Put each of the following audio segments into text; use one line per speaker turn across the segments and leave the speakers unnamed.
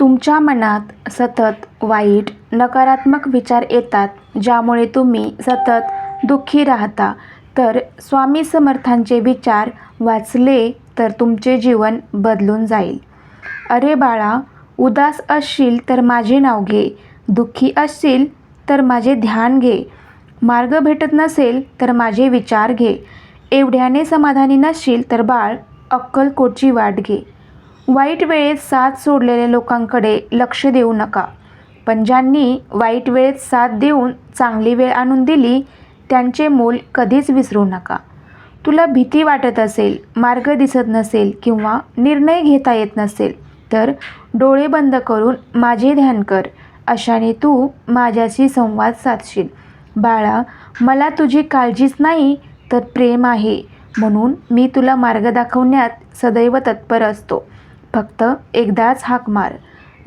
तुमच्या मनात सतत वाईट नकारात्मक विचार येतात ज्यामुळे तुम्ही सतत दुःखी राहता. तर स्वामी समर्थांचे विचार वाचले तर तुमचे जीवन बदलून जाईल. अरे बाळा उदास असशील तर माझे नाव घे. दुःखी असशील तर माझे ध्यान घे. मार्ग भेटत नसेल तर माझे विचार घे. एवढ्याने समाधानी नसशील तर बाळ अक्कलकोटची वाट घे. वाईट वेळेत साथ सोडलेल्या लोकांकडे लक्ष देऊ नका. पण ज्यांनी वाईट वेळेत साथ देऊन चांगली वेळ आणून दिली त्यांचे मोल कधीच विसरू नका. तुला भीती वाटत असेल मार्ग दिसत नसेल किंवा निर्णय घेता येत नसेल तर डोळे बंद करून माझे ध्यान कर. अशाने तू माझ्याशी संवाद साधशील. बाळा मला तुझी काळजीच नाही तर प्रेम आहे. म्हणून मी तुला मार्ग दाखवण्यात सदैव तत्पर असतो. फक्त एकदाच हाक मार.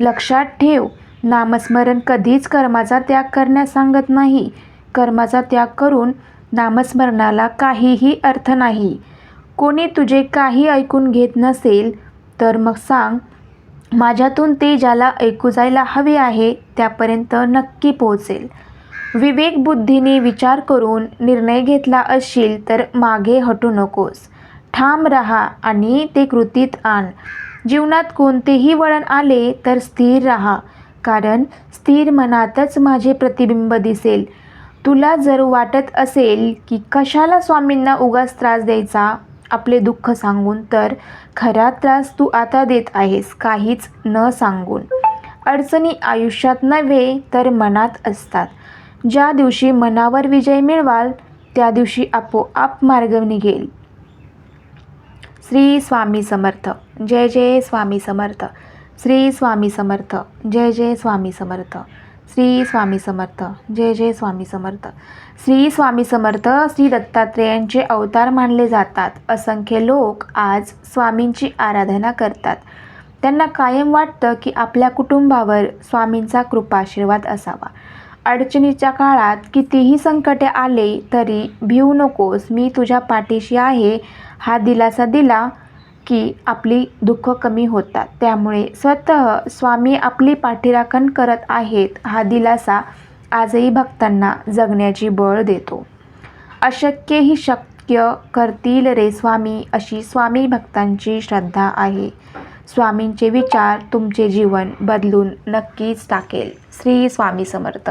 लक्षात ठेव नामस्मरण कधीच कर्माचा त्याग करण्यास सांगत नाही. कर्माचा त्याग करून नामस्मरणाला काहीही अर्थ नाही. कोणी तुझे काही ऐकून घेत नसेल तर मग सांग माझ्यातून ते ज्याला ऐकू जायला हवे आहे त्यापर्यंत नक्की पोहोचेल. विवेक बुद्धीने विचार करून निर्णय घेतला असशील तर मागे हटू नकोस. ठाम राहा आणि ते कृतीत आण. जीवनात कोणतेही वळण आले तर स्थिर राहा. कारण स्थिर मनातच माझे प्रतिबिंब दिसेल. तुला जर वाटत असेल की कशाला स्वामींना उगाच त्रास द्यायचा आपले दुःख सांगून तर खरा त्रास तू आता देत आहेस काहीच न सांगून. अडचणी आयुष्यात नव्हे तर मनात असतात. ज्या दिवशी मनावर विजय मिळवाल त्या दिवशी आपोआप मार्ग निघेल. श्री स्वामी समर्थ. जय जय स्वामी समर्थ. श्री स्वामी समर्थ. जय जय स्वामी समर्थ. श्री स्वामी समर्थ. जय जय स्वामी समर्थ. श्री स्वामी समर्थ श्री दत्तात्रेयांचे अवतार मानले जातात. असंख्य लोक आज स्वामींची आराधना करतात. त्यांना कायम वाटतं की आपल्या कुटुंबावर स्वामींचा कृपाशीर्वाद असावा. अडचणीच्या काळात कितीही संकटे आले तरी भिवू नकोस मी तुझ्या पाठीशी आहे. हा दिलासा दिला की आपली दुःख कमी होतात. त्यामुळे स्वतः स्वामी आपली पाठीराखण करत आहेत. हा दिलासा आजही भक्तांना जगण्याची बळ देतो. अशक्य ही शक्य करतील रे स्वामी अशी स्वामी भक्तांची श्रद्धा आहे. स्वामींचे विचार तुमचे जीवन बदलून नक्कीच टाकेल. श्री स्वामी समर्थ.